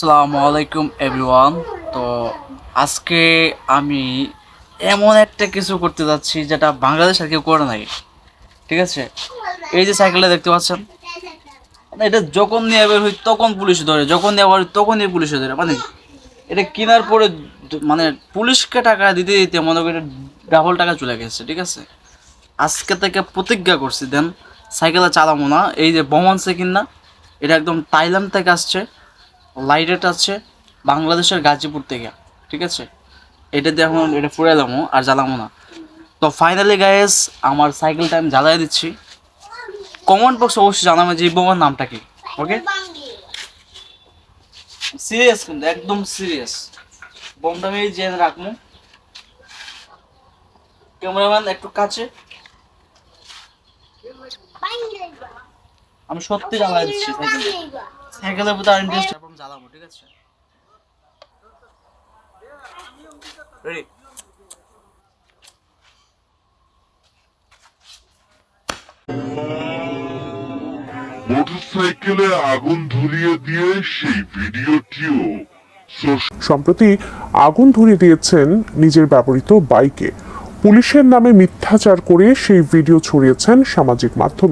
আসসালামু আলাইকুম, এভরিওয়ান। তো আজকে আমি এমন একটা কিছু করতে যাচ্ছি যেটা বাংলাদেশ আর কেউ করে নাই। ঠিক আছে? এই যে সাইকেলটা দেখতে পাচ্ছেন? মানে এটা যখন নিয়ে বের হই তখন পুলিশ ধরে, যখন নিয়ে বের তখনই পুলিশে ধরে। মানে এটা কেনার পরে মানে পুলিশকে টাকা দিতে দিতে মনে করি ডাবল টাকা চলে গেছে, ঠিক আছে? আজকে থেকে প্রতিজ্ঞা করছি, দেন সাইকেলে চালাবো না। এই যে বমন সেকেন্ড না এটা একদম থাইল্যান্ড থেকে আসছে। লাইটেট আছে বাংলাদেশের গাজীপুর থেকে ঠিক আছে? এটা দিয়ে এখন এটা ফুরাইলামও আর জ্বালামো না। তো ফাইনালি গায়েস আমার সাইকেলটা আমি জ্বালাই দিচ্ছি। কমেন্ট বক্স অবশ্যই জানাবে যে বোমার নামটা কি ওকে সিরিয়াস কিন্তু একদম সিরিয়াস বোমটা আমি জেনে রাখব। ক্যামেরাম্যান একটু কাছে। আমি সত্যি জ্বালাই দিচ্ছি সাইকেলের প্রতি আর ইন্টারেস্ট জ্বালাবো ঠিক আছে? রেডি মোটরসাইকেলে আগুন ধরিয়ে দিয়ে সেই ভিডিওটিও সম্প্রতি আগুন ধরিয়ে দিয়েছেন নিজের ব্যবহৃত বাইকে। পুলিশের নামে মিথ্যাচার করে সেই ভিডিও ছড়িয়েছেন সামাজিক মাধ্যমে।